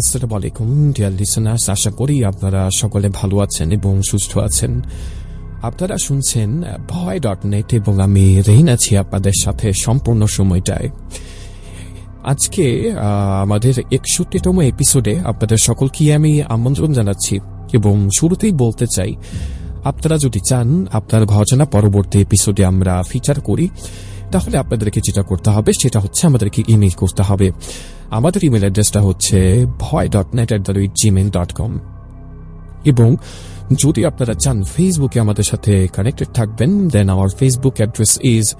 আসসালামু আলাইকুম deer listeners আশা করি আপনারা সকলে ভালো আছেন এবং সুস্থ আছেন। আপনারা শুনছেন ভয় ডট নেট এবং আমি রেইন আছি আপনাদের সাথে সম্পূর্ণ সময়টায়। আজকে আমাদের একষট্টিতম এপিসোডে আপনাদের সকলকে আমি আমন্ত্রণ জানাচ্ছি এবং শুরুতেই বলতে চাই, আপনারা যদি চান আপনার ঘটনা পরবর্তী এপিসোডে আমরা ফিচার করি তাহলে আপনাদেরকে যেটা করতে হবে, সেটা হচ্ছে আমাদেরকে ইমেল করতে হবে। আমাদের ইমেল অ্যাড্রেসটা হচ্ছে Bhoy dot net at the Gmail dot com এবং যদি আপনারা চান ফেসবুকে আমাদের সাথে কানেক্টেড থাকবেন then our Facebook address is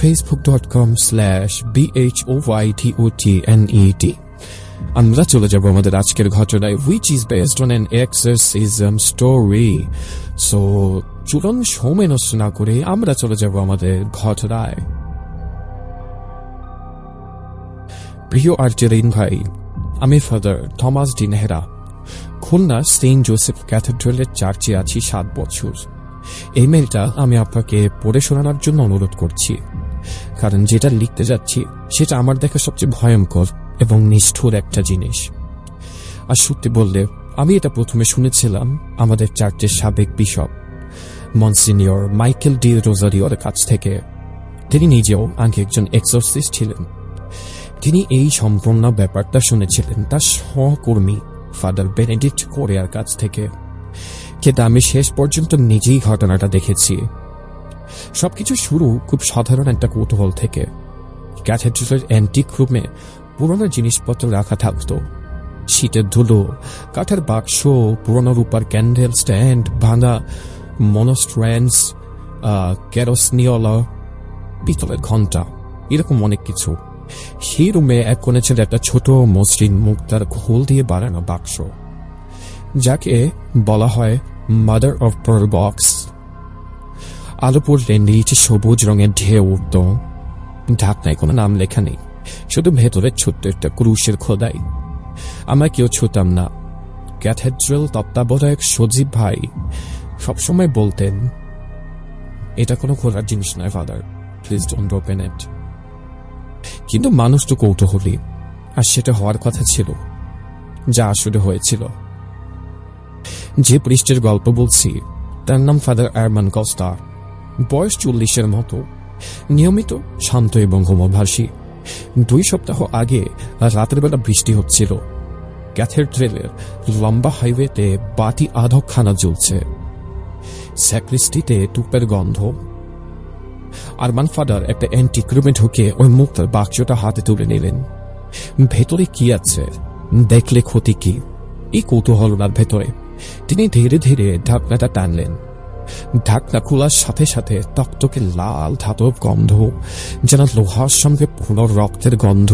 facebook.com slash b-h-o-y-t-o-t-n-e-t আমরা চলে যাব আমাদের আজকের ঘটনায় which is based on an exorcism story so চলুন সময় নষ্ট না করে আমরা চলে যাব আমাদের ঘটনায়। প্রিয় আর্জেরিন ভাই, আমি father Thomas D Nehra, Khulna Saint Joseph ক্যাথেড্রালের চার্চে আছি সাত বছর। এই মেলটা আমি আপনাকে পড়ে শোনানোর জন্য অনুরোধ করছি। কারণ যেটা লিখতে যাচ্ছি, সেটা আমার দেখা সবচেয়ে ভয়ঙ্কর এবং নিষ্ঠুর একটা জিনিস। আর সত্যি বললে, আমি এটা প্রথমে শুনেছিলাম আমাদের চার্চের সাবেক বিশপ। মনসিনিয়র মাইকেল ডি রোজারিওর কাছ থেকে। তিনি নিজেও আগে একজন এক্সোসিস্ট ছিলেন। তিনি এই সম্পূর্ণ ব্যাপারটা শুনেছিলেন তার সহকর্মী ফাদার বেনেডিক্ট কোরিয়ার কাছ থেকে। কিন্তু আমি শেষ পর্যন্ত নিজেই ঘটনাটা দেখেছি। সবকিছু শুরু খুব সাধারণ একটা কৌতূহল থেকে। ক্যাথেড্রালের অ্যান্টিক রুমে পুরনো জিনিসপত্র রাখা থাকতো। শীতের ধুলো, কাঠের বাক্স, পুরনো রূপার ক্যান্ডেল স্ট্যান্ড ভাঙা মনোস্ট্র্যান্স ক্যারোসনিওলা পিতলের ঘণ্টা এরকম অনেক কিছু। সেই রুমে এক কোণে ছিল একটা ছোট মসৃণ মুক্তার খোল দিয়ে বানানো বাক্স, যাকে বলা হয় মাদার অফ পার্ল বক্স আলো পড়লে নিচে সবুজ রঙের ঢেউ উঠত। ঢাকনায় কোনো নাম লেখা নেই, শুধু ভেতরে ছোট্ট একটা ক্রুশের খোদাই। আমরা কেউ ছুতাম না। ক্যাথেড্রাল তত্ত্বাবধায়ক সজীব ভাই সবসময় বলতেন, এটা কোনো খোলার জিনিস নয়, father. Please don't open it কিন্তু মানুষ তো কৌতূহলী, আর সেটা হওয়ার কথা ছিল, যা আসলে হয়েছিল। যে পৃষ্ঠের গল্প বলছি, তার নাম ফাদার আরমান কস্তা। বয়স চল্লিশের মতো। নিয়মিত, শান্ত এবং হোমভাষী দুই সপ্তাহ আগে রাতের বেলা বৃষ্টি হচ্ছিল। ক্যাথেড্রেলের লম্বা হাইওয়েতে বাতি আধক খানা জ্বলছে। স্যাক্রিস্টিতে টুপের গন্ধ। আরমান ফাদার একটা অ্যান্টিক রুমে ঢুকে ওই মুক্তার বাক্সটা হাতে তুলে নিলেন। ভেতরে কি আছে? দেখলে ক্ষতি কি? এই কৌতূহলনার ভেতরে। তিনি ধীরে ধীরে ঢাকনাটা টানলেন। ঢাকনা খোলার সাথে সাথে তক্তকে লাল ধাতব গন্ধ, যেন লোহার সঙ্গে পুনর রক্তের গন্ধ।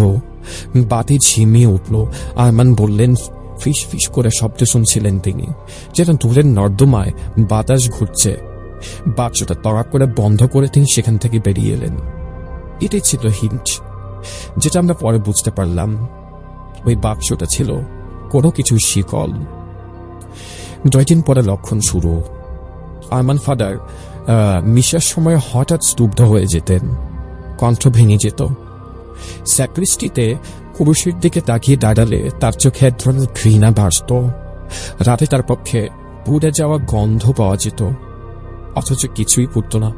বাতি ঝিমিয়ে উঠল। আরমান বললেন ফিস ফিস করে শব্দ শুনছিলেন তিনি। যেন দূরের নর্দমায় বাতাস ঘুরছে। বাক্সটা তড়াক করে বন্ধ করে তিনি সেখান থেকে বেরিয়ে এলেন। এটাই ছিল হিন্ট, যেটা আমরা পরে বুঝতে পারলাম। ওই বাক্সটা ছিল কোনো কিছু শিকল। দুই পরে লক্ষণ শুরু। আরমান ফাদার মিশার সময় হঠাৎ স্তব্ধ হয়ে যেতেন। কণ্ঠ ভেঙে যেত। স্যাক্রিস্টিতে পুরুষের দিকে তাকিয়ে দাঁড়ালে তার চোখে এক ধরনের ঘৃণা ভাসত রাতে তার পক্ষে পুড়ে যাওয়া গন্ধ পাওয়া যেত, অথচ কিছুই পড়ত না।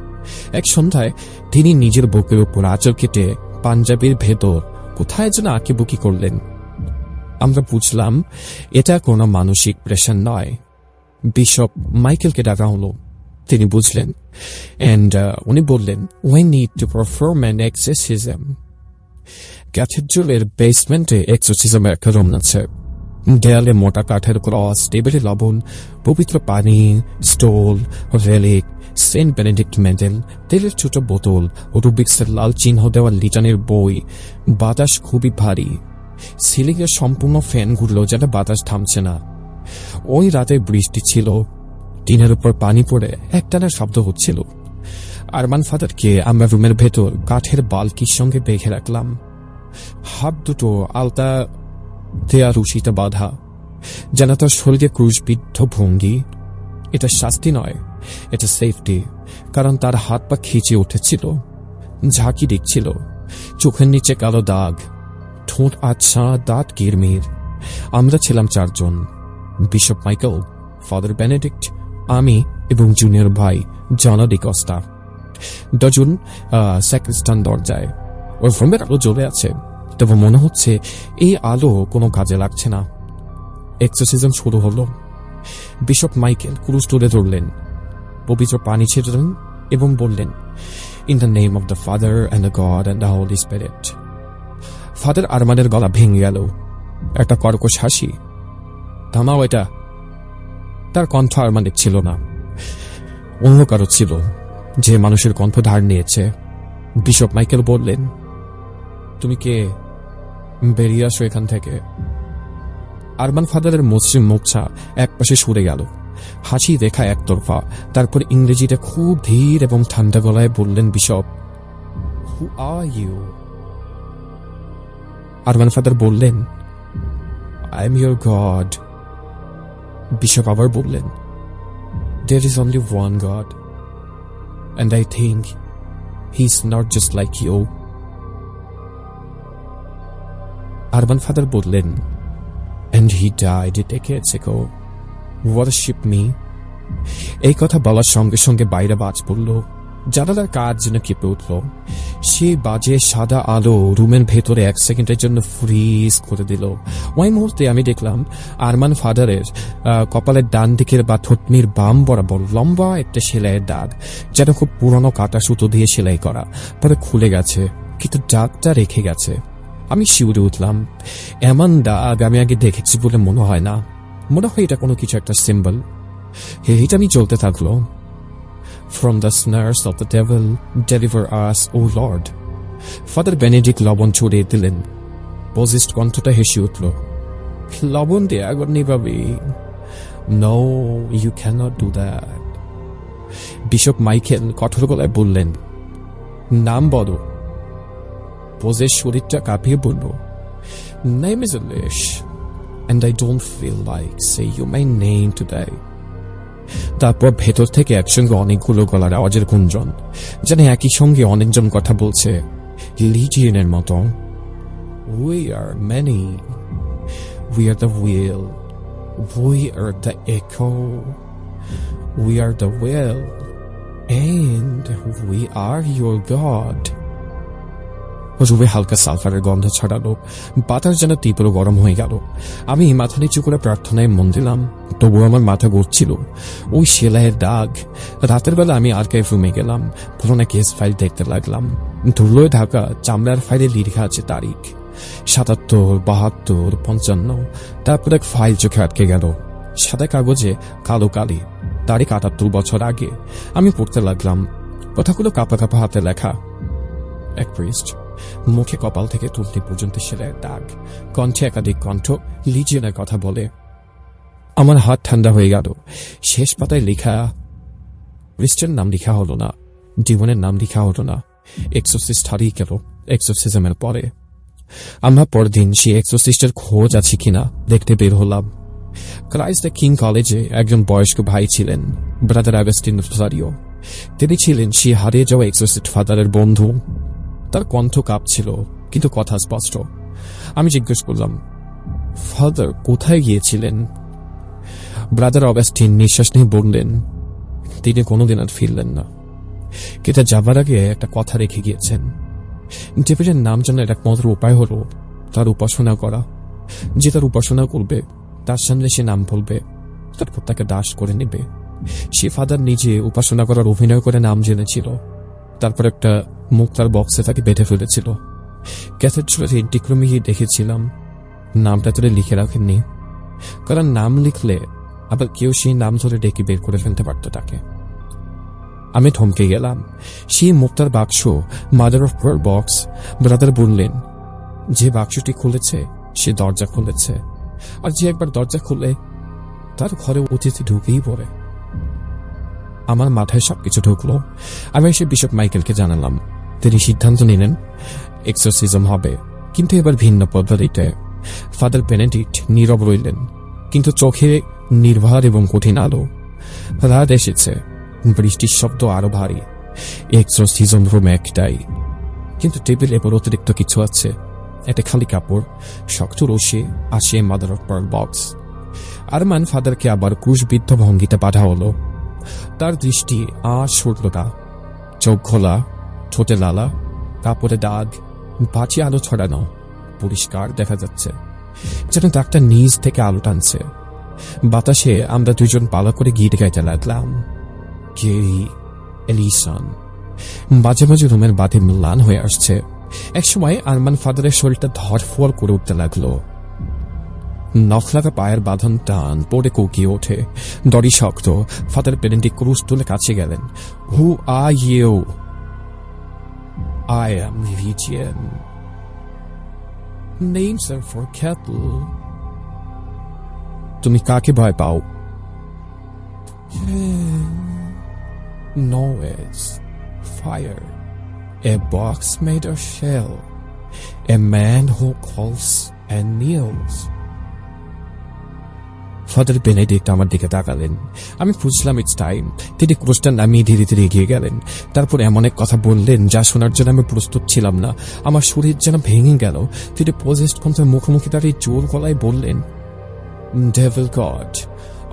এক সন্ধ্যায় তিনি নিজের বুকের উপর আঁচল কেটে পাঞ্জাবের ভেতর কোথায় যেন আঁকিবুকি করলেন। আমরা বুঝলাম, এটা কোনো মানসিক প্রেশার নয়। বিশপ মাইকেলকে ডাকা হলো। তিনি বুঝলেন অ্যান্ড উনি বললেন why need to perform an exorcism ক্যাথেড্রালের বেসমেন্টে এক্সোসিজমের একটা রুম আছে। দেয়ালে মোটা কাঠের ক্রস টেবিলে লবণ, পবিত্র পানি, stole relic Saint Benedict medal তেলের ছোট বোতল, রুবিক্সের লাল চিহ্ন দেওয়া লিটানের বই। বাতাস খুবই ভারী। সিলিংয়ের সম্পূর্ণ ফ্যান ঘুরলো যেন বাতাস থামছে না। ওই রাতে বৃষ্টি ছিল। টিনের উপর পানি পড়ে একটানা শব্দ হচ্ছিল। আরমান ফাদারকে আমরা রুমের ভেতর কাঠের বালকির সঙ্গে বেঁধে রাখলাম। হাত দুটো আলতা দেয়া রুশিতে বাঁধা, যেন তার শরীরে ক্রুশবিদ্ধ ভঙ্গি। এটা শাস্তি নয়, এটা সেফটি কারণ তার হাত পা খিচে উঠেছিল, ঝাঁকি দেখছিল চোখের নিচে কালো দাগ, ঠোঁট আচ্ছা দাঁত কিরমির আমরা ছিলাম চারজন বিশপ মাইকেল ফাদার বেনেডিক্ট আমি এবং জুনিয়র ভাই জনা ডিকস্তা ডজন স্যাক্রিস্টান দরজায়। ওর রুমের আলো জ্বলে আছে। তবে মনে হচ্ছে এই আলো কোনো কাজে লাগছে না। এক্সারসিজম শুরু হলো। বিশপ মাইকেল ক্রুজ তুলে ধরলেন। পবিত্র পানি ছিটলেন এবং বললেন in the name of the Father and the God and the Holy Spirit father আরমানের গলা ভেঙে গেল। একটা কর্কশ হাসি? থামাও এটা। তার কণ্ঠ আরমানিক ছিল না। অন্য কারও ছিল, যে মানুষের কণ্ঠ ধার নিয়েছে। বিশপ মাইকেল বললেন, তুমি কে? বেরিয়ে আসো এখান থেকে। আরমান ফাদারের মসৃণ মুখছা একপাশে সরে গেল। হাসি দেখা একতরফা। তারপর ইংরেজিতে খুব ধীর এবং ঠান্ডা গলায় বললেন bishop who are you Arman father বললেন I am your God bishop আবার বললেন there is only one God and I think he is not just like you Arman father বললেন and he died decades ago. Worship me. এই কথা বলার সঙ্গে সঙ্গে বাইরে বাজ পড়ল জানালার কাজ যেন কেঁপে উঠল সে বাজে সাদা আলো রুমের ভেতরে এক সেকেন্ডের জন্য ফ্রিজ করে দিল ওই মুহূর্তে আমি দেখলাম আরমান ফাদারের কপালের ডান দিকের বা থুতনির বাম বরাবর লম্বা একটা সেলাইয়ের দাগ, যেন খুব পুরনো কাটা সুতো দিয়ে সেলাই করা, পরে খুলে গেছে, কিন্তু দাগটা রেখে গেছে আমি শিউরে উঠলাম। এমন দাগ আমি আগে দেখেছি বলে মনে হয় না। মনে হয় এটা কোনো কিছু একটা সিম্বল এটা আমি চলতে থাকল। From the snares of the devil deliver us O Lord father Benedict লবণ ছড়িয়ে দিলেন। পজিস্ট কণ্ঠটা হেসে উঠল। লবণ দিয়ে আগুন নিভাবি no you can not do that bishop Michael কঠোর গলায় বললেন, নাম বলো পোজের শরীরটা কাঁপিয়ে বলল name is Lish and I don't feel like say you my name today তারপর ভেতর থেকে একসঙ্গে অনেকগুলো গলার আওয়াজের গুঞ্জন, যেন একই সঙ্গে অনেকজন কথা বলছে লিজিয়নের মতো। We are many we are the will we are the echo we are the well and we are your God. রুমে হালকা সালফারের গন্ধ ছড়ালো। বাতাস যেন তীব্র গরম হয়ে গেল। আমি মাথা নিচু করে প্রার্থনায় মন দিলাম। তবুও আমার মাথা ঘুরছিল। ওই সেলাইয়ের দাগ। রাতের বেলা আমি আর্কাইভ রুমে গেলাম। পুরোনো কেস ফাইল দেখতে লাগলাম। ধুলোয় ঢাকা, চামড়ার ফাইলে লিখা আছে তারিখ। সাতাত্তর, বাহাত্তর, পঞ্চান্ন। তারপর এক ফাইল চোখে আটকে গেল। সাদা কাগজে কালো কালি। তারিখ আটাত্তর বছর আগে। আমি পড়তে লাগলাম। কথাগুলো কাপা কাপা হাতে লেখা। এক প্রিস্ট মুখে কপাল থেকে তুলতে পর্যন্ত সেলাইয়ের দাগ। কণ্ঠে একাধিক কণ্ঠ লিজিয়নের কথা বলে, আমার হাত ঠান্ডা হয়ে গেল। শেষ পাতায় লেখা ক্রিস্টান নাম লেখা হলো না, জীবনের নাম লেখা হলো না। এক্সোসিস্ট হারিয়ে গেল এক্সোসিজমের পরে। আমরা পরদিন সেই এক্সোসিস্টের খোঁজ আছে কিনা দেখতে বের হলাম। ক্রাইস্ট কিং কলেজে একজন বয়স্ক ভাই ছিলেন, ব্রাদার অ্যাগস্টিন রোসারিও। তিনি ছিলেন সে হারিয়ে যাওয়া এক্সোসিস্ট ফাদারের বন্ধু। তার কণ্ঠ কাঁপছিল, কিন্তু কথা স্পষ্ট। আমি জিজ্ঞেস করলাম, ফাদার, কোথায় গিয়েছিলেন? ব্রাদার অগাস্টিন নিঃশ্বাস নিয়ে বললেন, তিনি কোনোদিন আর ফিরলেন না। কিন্তু যাবার আগে একটা কথা রেখে গিয়েছেন। ডেভিডের নাম জানার একমাত্র উপায় হলো তার উপাসনা করা। যে তার উপাসনা করবে, তার সামনে সে নাম বলবে, তারপর তাকে দাস করে নেবে। সে ফাদার নিজে উপাসনা করার অভিনয় করে নাম জেনেছিল। তারপর একটা মুখ তার বক্সে তাকে বেঁধে ফেলেছিল। ক্যাথেড্রাল এন্টিক্রমে গিয়ে দেখেছিলাম। নামটা ধরে লিখে রাখেননি। কারণ নাম লিখলে আবার কেউ সেই নাম ধরে ডেকে বের করে ফেলতে পারত তাকে। আমি থমকে গেলাম। সেই মুক্তার বাক্স mother of pearl box brother বললেন, যে বাক্সটি খুলেছে, সে দরজা খুলেছে। আর যে একবার দরজা খুলে, তার ঘরে অতিথি ঢুকেই পড়ে। আমার মাথায় সবকিছু ঢুকলো। আমি এসে বিশপ মাইকেলকে জানালাম। তিনি সিদ্ধান্ত নিলেন, এক্সোসিজম হবে। কিন্তু এবার ভিন্ন পদ্ধতিতে। ফাদার বেনেডিক্ট নীরব রইলেন, কিন্তু চোখে নির্ভার এবং কঠিন আলো। রাত এসেছে, বৃষ্টির শব্দ আরও ভারী। এক্সোসিজম রুম একটাই। কিন্তু টেবিল এবার অতিরিক্ত কিছু আছে। একটা খালি কাপড়, শক্ত রশি আসে mother of pearl box Arman ফাদারকে আবার ক্রুশবিদ্ধ ভঙ্গিতে পাঠা হলো। তার দৃষ্টি আর সরল না। চোখ খোলা, ঠোঁটে লালা, কাপড়ে দাগ পাঁচি আলো ছড়ানো, পরিষ্কার দেখা যাচ্ছে, যেন ডাক্তার নিজ থেকে আলো টানছে। বাতাসে আমরা দুজন পালা করে গীত গাইতে লাগলাম। Gary Ellison? মাঝে মাঝে রুমের বাতি ম্লান হয়ে আসছে। একসময় আরমান ফাদারের শরীরটা ধরফর করে উঠতে লাগল। নখলাকা পায়ের বাঁধন টান পড়ে কুকিয়ে ওঠে। দড়ি শক্ত ফাদার পেরেন্টি ক্রুশ তুলে কাছে গেলেন। Who are you I am legion names are for cattle তুমি কাকে ভয় পাও? Noise, fire, a box made of shell, a man who calls and kneels. Father Benedict আমার দিকে তাকালেন আমি বুঝলাম ইটস টাইম তিনি ক্রোশটা নামিয়ে ধীরে ধীরে এগিয়ে গেলেন তারপর এমন এক কথা বললেন যা শোনার জন্য আমি প্রস্তুত ছিলাম না আমার শরীর যেন ভেঙে গেল তিনি পজেস্ট কণ্ঠের মুখোমুখি দাঁড়িয়ে জোর গলায় বললেন Devil God,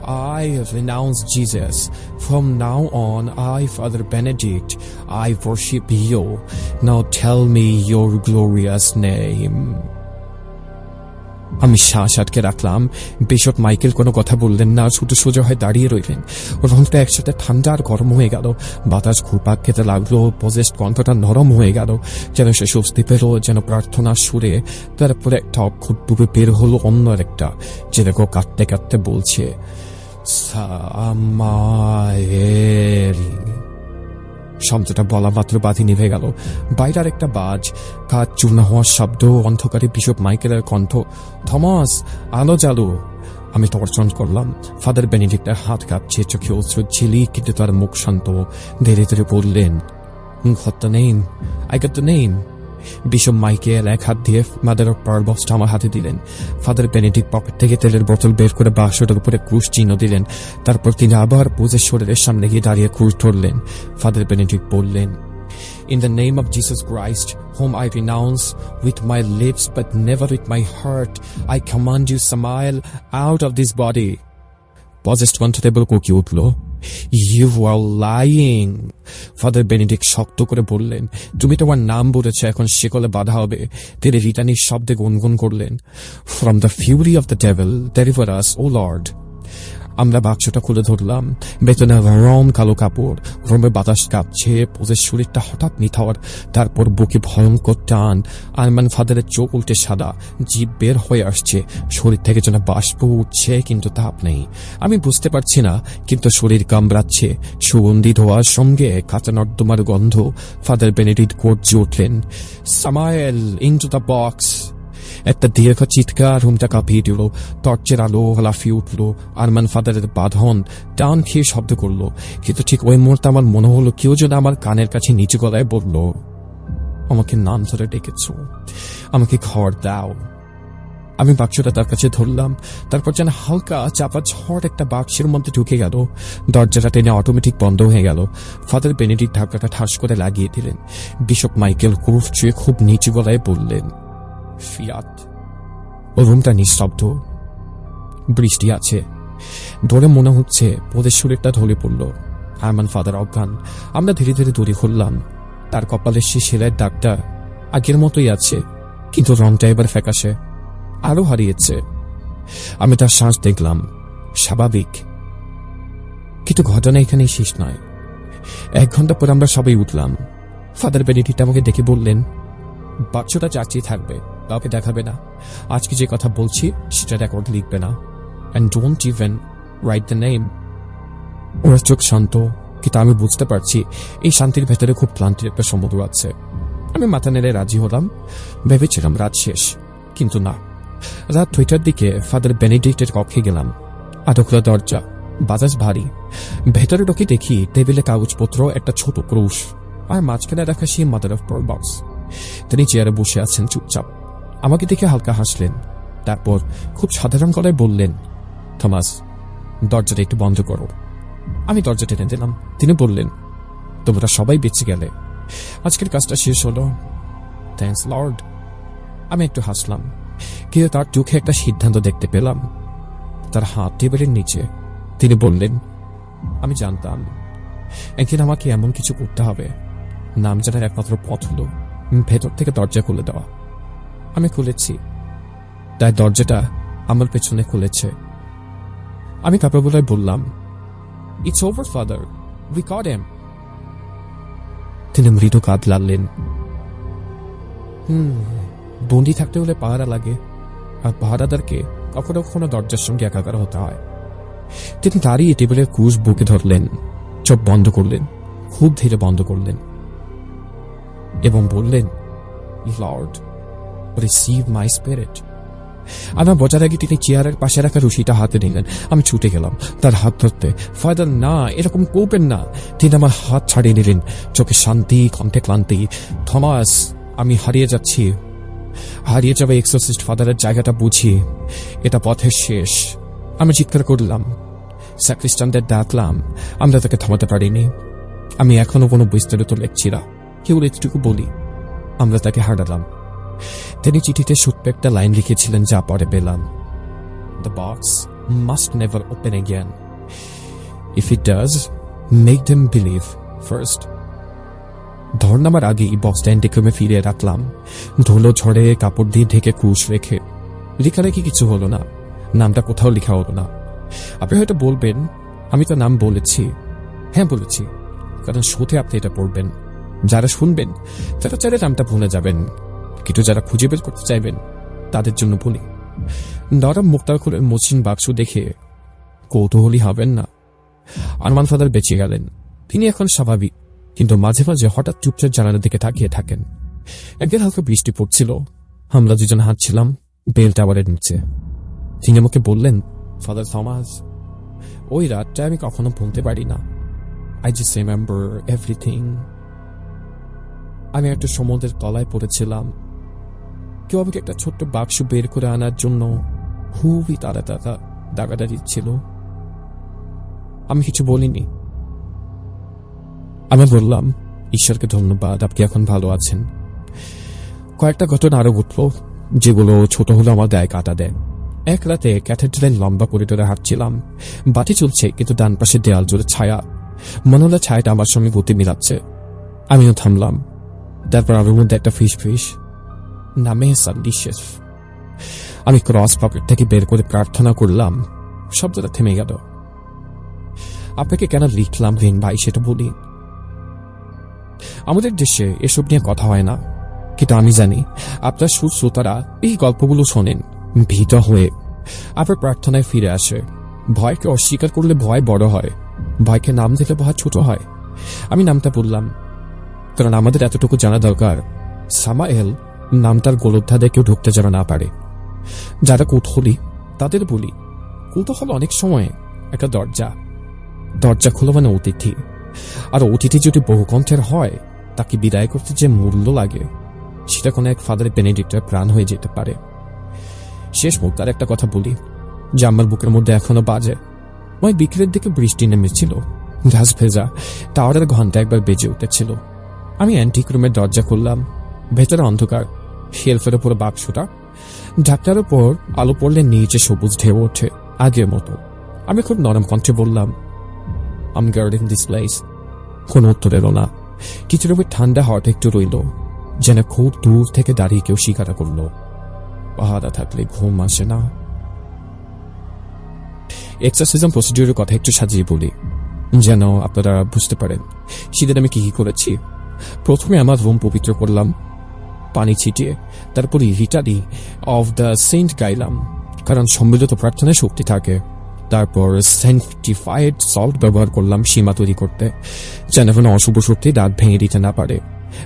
I renounce Jesus. From now on, I, Father Benedict, I worship you. Now tell me your glorious name. আমি শ্বাস আটকে রাখলাম। বিশপ মাইকেল কোনো কথা বললেন না শুধু সোজা হয়ে দাঁড়িয়ে রইলেন। রংটা একসাথে ঠান্ডা আর গরম হয়ে গেল। বাতাস ঘুরপাক খেতে লাগল পজেস্ট কণ্ঠটা নরম হয়ে গেল। যেন সে স্বস্তি পেল, যেন প্রার্থনা সুরে তারপরে একটা অক্ষর ডুবে বের হলো অন্য একটা যেরকম কাঁদতে কাঁদতে বলছে, সামায়েরি শব্দটা বলা মাত্র বাধি নিভে গেল। বাইরের একটা বাজ। কাজ চূর্ণ হওয়ার শব্দ, অন্ধকারে বিশপ মাইকেলের কণ্ঠ, থমাস, আলো জালু আমি তর্জন করলাম। ফাদার বেনিডিক্টের হাত কাঁপছে, চোখে অশ্রু ঝিলি কিন্তু তার মুখ শান্ত। ধীরে ধীরে বললেন the name I got the name bishop Michael এক হাত দিয়ে মাদার অফ পাওয়ার বক্সটা আমার হাতে দিলেন। ফাদার বেনেডিক পকেট থেকে তেলের বোতল বের করে বাক্সটার উপরে ক্রুশ চিহ্ন দিলেন। তারপর তিনি আবার পুজের শরীরের সামনে গিয়ে দাঁড়িয়ে ক্রুশ ধরলেন। ফাদার বেনেডিক বললেন In the name of Jesus Christ, whom I renounce with my lips but never with my heart, I command you, smile out of this body. Possessed কণ্ঠতে বলে কোকি উঠল you are lying father Benedict শক্ত করে বললেন, তুমি তোমার নাম বলেছ, এখন শিকলে বাধা হবে। তিনি রিটানির শব্দে গুনগুন করলেন from the fury of the devil deliver us O Lord আমরা বাক্সটা খুলে ধরলাম। বেতনে রম কালো কাপড়। রমে বাতাস কাঁপছে, পোজের শরীরটা হঠাৎ নিথাওয়ার তারপর বুকে ভয়ঙ্কর টান। আরমান ফাদারের চোখ উল্টে সাদা, জীব বের হয়ে আসছে। শরীর থেকে যেন বাষ্প উঠছে, কিন্তু তাপ নেই। আমি বুঝতে পারছি না, কিন্তু শরীর কামড়াচ্ছে। সুগন্ধি ধোয়ার সঙ্গে কাঁচা নর্দমার গন্ধ ফাদার বেনেডিট গর্জে উঠলেন। সামায়েল ইন্টু দ্য বক্স একটা দীর্ঘ চিৎকার রুমটা কাঁপিয়ে দিল টর্চের আলো লাফিয়ে উঠল আরমান ফাদারের বাঁধন টান খেয়ে শব্দ করল কিন্তু ঠিক ওই মুহূর্তে আমার মনে হলো কেউ যেন আমার কানের কাছে নিচু গলায় বলল আমাকে নাম ধরে ডেকেছ আমাকে ঘর দাও আমি বাক্সটা তার কাছে ধরলাম তারপর যেন হালকা চাপা ঝড় একটা বাক্সের মধ্যে ঢুকে গেল। দরজাটা টেনে অটোমেটিক বন্ধ হয়ে গেল। ফাদার বেনেডিক ঢাকাটা ঠাস করে লাগিয়ে দিলেন। বিশপ মাইকেল কুরুফ চুয়ে খুব নিচু গলায় বললেন ফিয়াত ও রুমটা নিস্তব্ধ। বৃষ্টি আছে। ধরে মনে হচ্ছে ওদের শরীরটা ঢলে পড়ল। আরমান ফাদার অজ্ঞান। আমরা ধীরে ধীরে দড়ি খুললাম তার কপালের সে সেলাইয়ের দাগটা আগের মতোই আছে, কিন্তু রংটা এবার ফ্যাকাশে। আরও হারিয়েছে। আমি তার শ্বাস দেখলাম। স্বাভাবিক। কিন্তু ঘটনা এখানেই শেষ নয়। এক ঘণ্টা পর আমরা সবাই উঠলাম। ফাদার বেনিডিট আমাকে ডেকে বললেন, বাচ্চাটা চাচিয়ে থাকবে। কাউকে দেখাবে না। আজকে যে কথা বলছি, সেটা রেকর্ড লিখবে না। And don't even write the name ওরা চোখ শান্ত, কিন্তু আমি বুঝতে পারছি, এই শান্তির ভেতরে খুব ক্লান্তির একটা সমুদ্র আছে। আমি মাথা নেড়ে রাজি হলাম। ভেবেছিলাম রাত শেষ, কিন্তু না। রাত দুইটার দিকে ফাদার বেনিডিক্টের কক্ষে গেলাম। আটকলা দরজা, বাজাজ ভারী। ভেতরে ঢোকে দেখি টেবিলে কাগজপত্র, একটা ছোট ক্রুশ, আর মাঝখানে রাখা সেই মাদার অফ পর বক্স তিনি চেয়ারে বসে আছেন চুপচাপ। আমাকে দেখে হালকা হাসলেন। তারপর খুব সাধারণ গলায় বললেন, থমাস, দরজাটা একটু বন্ধ করো। আমি দরজা টেনে দিলাম। তিনি বললেন, তোমরা সবাই বেঁচে গেলে। আজকের কাজটা শেষ হলো। Thanks Lord. আমি একটু হাসলাম। কিন্তু তার চোখে একটা সিদ্ধান্ত দেখতে পেলাম। তার হাত টেবিলের নিচে। তিনি বললেন, আমি জানতাম। একদিন আমাকে এমন কিছু করতে হবে। নাম জানার একমাত্র পথ হলো ভেতর থেকে দরজা খুলে দেওয়া। আমি খুলেছি। তাই দরজাটা আমার পেছনে খুলেছে। আমি কাপড়গুলোয় বললাম it's over father we caught em তিনি মৃদু কাঁদ লাললেন হুম, বন্দি থাকতে হলে পাহারা লাগে। আর পাহারাদারকে কখনো কখনো দরজার সঙ্গে একাকার হতে হয়। তিনি দাঁড়িয়ে টেবিলের কুশ বুকে ধরলেন, চোখ বন্ধ করলেন, খুব ধীরে বন্ধ করলেন এবং বললেন লর্ড রিসিভ মাই স্পিরিট আমার বোঝার আগে তিনি চেয়ারের পাশে রাখা রশিটা হাতে নিলেন। আমি ছুটে গেলাম। তার হাত ধরতে। ফায়দার না, এরকম করবেন না। তিনি আমার হাত ছাড়িয়ে নিলেন। চোখে শান্তি, কণ্ঠে ক্লান্তি। থমাস, আমি হারিয়ে যাচ্ছি। হারিয়ে যাবে এক্সোসিস্ট ফাদারের জায়গাটা বুঝি। এটা পথের শেষ। আমি চিৎকার করলাম। স্যাক্রিস্টানদের ডাকলাম। আমরা তাকে থামাতে পারিনি। আমি এখনও কোনো বিস্তারিত লিখছি না কেউ এটুকু বলি। আমরা তাকে হারালাম। তিনি চিঠিতে ছোট্ট একটা লাইন লিখেছিলেন যা পরে পেলাম। The box must never open again if it does make them believe first ধর নামার আগেই বক্সটা অ্যান্টিক্রমে ফিরিয়ে রাখলাম। ধুলো ঝড়ে কাপড় দিয়ে ঢেকে কুশ রেখে। লেখালেখি কিছু হলো না? নামটা কোথাও লেখা হলো না। আপনি হয়তো বলবেন, আমি তো নাম বলেছি। হ্যাঁ বলেছি। কারণ শোতে আপনি এটা পড়বেন। যারা শুনবেন, তারা চাইলে নামটা ভুলে যাবেন। কিন্তু যারা খুঁজে বের করতে চাইবেন, তাদের জন্য বলি, নরম মুক্তার খুলে মসৃণ বাক্স দেখে কৌতূহলী হবেন না। আরমান ফাদার বেঁচে গেলেন। তিনি এখন স্বাভাবিক, কিন্তু মাঝে মাঝে হঠাৎ চুপচাপ জানালার দিকে তাকিয়ে থাকেন। একদিন হালকা বৃষ্টি পড়ছিল। আমরা দুজন হাঁটছিলাম বেল টাওয়ারের নিচে। তিনি আমাকে বললেন, ফাদার থমাস, ওই রাতটা আমি কখনো ভুলতে পারি না। আই জাস্ট রিমেম্বার এভরিথিং আমি একটা সমুদ্রের তলায় পড়েছিলাম। কেউ আমাকে একটা ছোট্ট বাক্স বের করে আনার জন্য খুবই তাড়া তাড়া দাগাদারি ছিল আমি কিছু বলিনি। আমি বললাম, ঈশ্বরকে ধন্যবাদ, আপনি এখন ভালো আছেন। কয়েকটা ঘটনা আরও ঘটল, যেগুলো ছোট হলো আমার গায়ে কাটা দেয়। এক রাতে ক্যাথেড্রালের লম্বা করিডোরে হাঁটছিলাম। বাতি চলছে, কিন্তু ডান পাশে দেয়াল জুড়ে ছায়া। মনে হলো ছায়াটা আমার সঙ্গে গতি মিলাচ্ছে। আমিও থামলাম। তারপর আমার মধ্যে একটা ফিস ফিস নামে সান্ডি শেফ আমি ক্রস পকেট থেকে বের করে প্রার্থনা করলাম, শব্দটা থেমে গেল। আপনাকে কেন লিখলাম রিন ভাই সেটা বলি। আমাদের দেশে এসব নিয়ে কথা হয় না, কিন্তু আমি জানি আপনার সুর শ্রোতারা এই গল্পগুলো শোনেন, ভীত হয়ে। আপনার প্রার্থনায় ফিরে আসে। ভয়কে অস্বীকার করলে ভয় বড় হয়। ভয়কে নাম দিলে ভয় ছোট হয়। আমি নামটা বললাম, কারণ আমাদের এতটুকু জানা দরকার। সামাএল নামটার গোলধ্যাদে কেউ ঢুকতে যেন না পারে। যারা কৌতূহলী, তাদের বলি, কৌতূহল অনেক সময় একটা দরজা। দরজা খোলা মানে অতিথি। আর অতিথি যদি বহুকণ্ঠের হয়, তাকে বিদায় করতে যে মূল্য লাগে, সেটা কোনো এক ফাদার বেনেডিক্টের প্রাণ হয়ে যেতে পারে। শেষ মুক্তার একটা কথা বলি, যা আমার বুকের মধ্যে এখনও বাজে। ওই বিকেলের দিকে বৃষ্টি নেমেছিল ঘাস ভেজা, টাওয়ারের ঘণ্টা একবার বেজে উঠেছিল। আমি অ্যান্টিক রুমের দরজা খুললাম ভেতরে অন্ধকার, শেলফের উপর বাক্সটা। ঢাকটার উপর আলো পড়লে নিচে সবুজ ঢেউ ওঠে, আগের মতো। আমি খুব নরম কণ্ঠে বললাম আম গার্ডিং দিস প্লেস কোনো উত্তর এলো না। কিছু রকমের ঠান্ডা হওয়াটা একটু রইল, যেন খুব দূর থেকে দাঁড়িয়ে কেউ শিকারা করল। পাহারা থাকলে ঘুম আসে না। এক্সারসাইজাম প্রসিডিউরের কথা একটু সাজিয়ে বলি, যেন আপনারা বুঝতে পারেন, সেদিন আমি কি কি করেছি। প্রথমে আমার রুম পবিত্র করলাম পানি ছিটিয়ে তারপরে রিটারি অফ দ্য সেন্ট গাইলাম কারণ সম্মিলিত প্রার্থনায় শক্তি থাকে। তারপর সেন্টিফাইড সল্ট ব্যবহার করলাম সীমা তৈরি করতে, যেন কোনো অশুভ শক্তি দাঁত ভেঙে দিতে না পারে।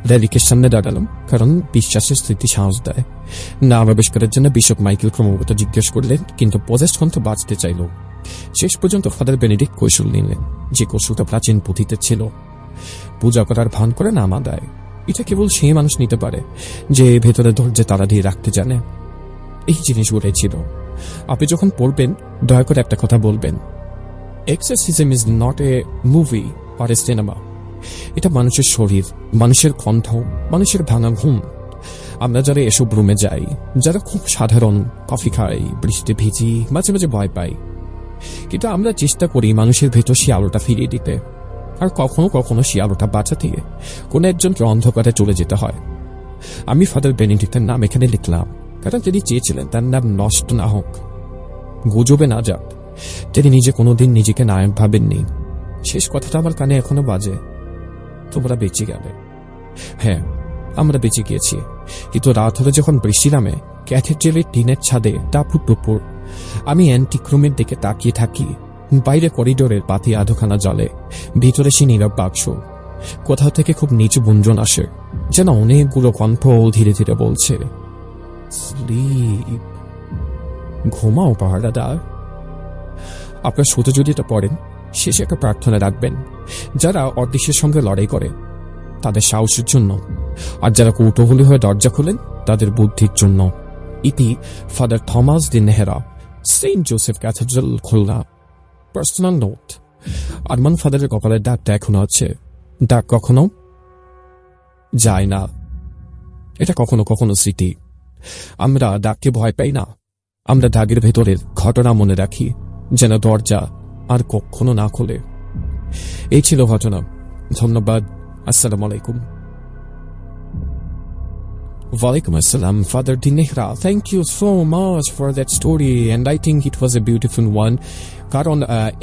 র্যালিকের সামনে দাঁড়ালাম, কারণ বিশ্বাসের স্থিতি সাহস দেয়। নাম আবিষ্কারের জন্য বিশপ মাইকেল ক্রমাগত জিজ্ঞেস করলেন, কিন্তু পজেস্ট কণ্ঠ বাঁচতে চাইল। শেষ পর্যন্ত ফাদার বেনেডিক্ট কৌশল নিলেন, যে কৌশলটা প্রাচীন পুঁথিতে ছিল। পূজা করার ভান করে নাম আদায় এটা কেবল সেই মানুষ নিতে পারে, যে ভেতরে ধৈর্যে তারা দিয়ে রাখতে জানে। এই জিনিসগুলোই ছিল। আপনি যখন পড়বেন, দয়া করে একটা কথা বলবেন। Exorcism is not a movie or a cinema এটা মানুষের শরীর, মানুষের কণ্ঠ, মানুষের ভাঙা ঘুম। আমরা যারা এসব রুমে যাই, যারা খুব সাধারণ কফি খাই, বৃষ্টিতে ভিজি, মাঝে মাঝে ভয় পাই। কিন্তু আমরা চেষ্টা করি মানুষের ভেতর সে আলোটা ফিরিয়ে দিতে। আর কখনো কখনো সে আলোটা বাঁচাতে কোনো একজনকে অন্ধকারে চলে যেতে হয়। আমি ফাদার বেনিডিক্টের নাম এখানে লিখলাম। কারণ তিনি চেয়েছিলেন তার নাম নষ্ট না হোক। গুজবে না যাক। তিনি নিজে কোনোদিন নিজেকে নায়ক ভাবেননি। শেষ কথাটা আমার কানে এখনও বাজে। তোমরা বেঁচে গেলে। হ্যাঁ আমরা বেঁচে গিয়েছি। কিন্তু রাত হলে যখন বৃষ্টি নামে, ক্যাথেড্রেলের টিনের ছাদে টাপুর টুপুর। আমি অ্যান্টিক্রুমের দিকে তাকিয়ে থাকি। বাইরে করিডোরের পাতি আধখানা জলে। ভিতরে সে নীরব বাক্স। কোথাও থেকে খুব নিচু গুঞ্জন আসে, যেন অনেকগুলো কণ্ঠ ধীরে ধীরে বলছে, স্লিপ। ঘুমাও, পাহারাদার। আপনার শুধু যদি এটা পড়েন, শেষে একটা প্রার্থনা রাখবেন। যারা অদৃশ্যের সঙ্গে লড়াই করে, তাদের সাহসের জন্য। আর যারা কৌতূহলী হয়ে দরজা খোলেন, তাদের বুদ্ধির জন্য। ইতি father Thomas D Nehera, Saint Joseph cathedral, Khulna. Personal note Arman ফাদারের কপালের দাগটা এখনও আছে। দাগ কখনো যায় না। এটা কখনো কখনো স্মৃতি। আমরা দাগকে ভয় পাই না। আমরা দাগের ভেতরের ঘটনা মনে রাখি, যেন দরজা আর কখনো না খোলে। এই ছিল ঘটনা। ধন্যবাদ। আসসালামু আলাইকুম। Walaikum assalam, Father Dinehra. Thank you so much for that story and I think it was a beautiful one. কারণ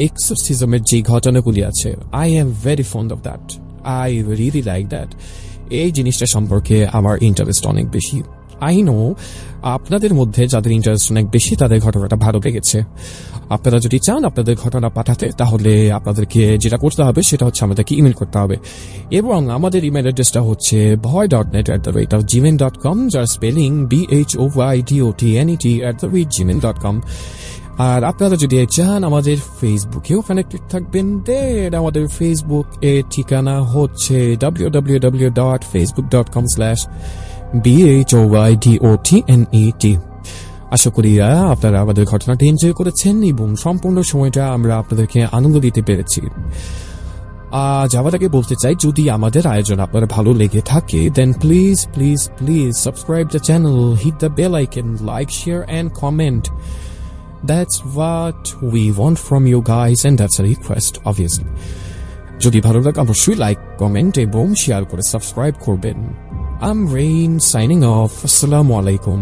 এক্সোসিজমের যে ঘটনাগুলি আছে I am very fond of that I really like that এই জিনিসটা সম্পর্কে আমার ইন্টারেস্ট অনেক বেশি আই নো আপনাদের মধ্যে যাদের ইন্টারেস্ট অনেক বেশি, তাদের ঘটনাটা ভালো লেগেছে। আপনারা যদি চান আপনাদের ঘটনা পাঠাতে, তাহলে আপনাদেরকে যেটা করতে হবে, সেটা হচ্ছে আমাদেরকে ইমেল করতে হবে। এবং আমাদের ইমেল অ্যাড্রেসটা হচ্ছে Bhoy dot net at the rate of Gmail dot com যার spelling B H O Y D O T N E T at the rate Gmail dot com আর আপনারা যদি চান আমাদের ফেসবুকেও কানেক্টেড থাকবেন দেন আমাদের ফেসবুক এর ঠিকানা হচ্ছে W W W dot Facebook dot com slash BH O Y D O T N E T আশা করি আপনারা আমাদের ঘটনাটি এনজয় করেছেন এবং সম্পূর্ণ সময়টা আমরা আপনাদেরকে আনন্দ দিতে পেরেছি। যাওয়ার আগে বলতে চাই, যদি আমাদের আয়োজন আপনার ভালো লেগে থাকে দেন please please please subscribe the channel hit the bell icon like share and comment that's what we want from you guys and that's request obviously যদি ভালো লাগে, অবশ্যই লাইক কমেন্ট এবং শেয়ার করে সাবস্ক্রাইব করবেন। আম রেইন সাইনিং অফ আসসালামু আলাইকুম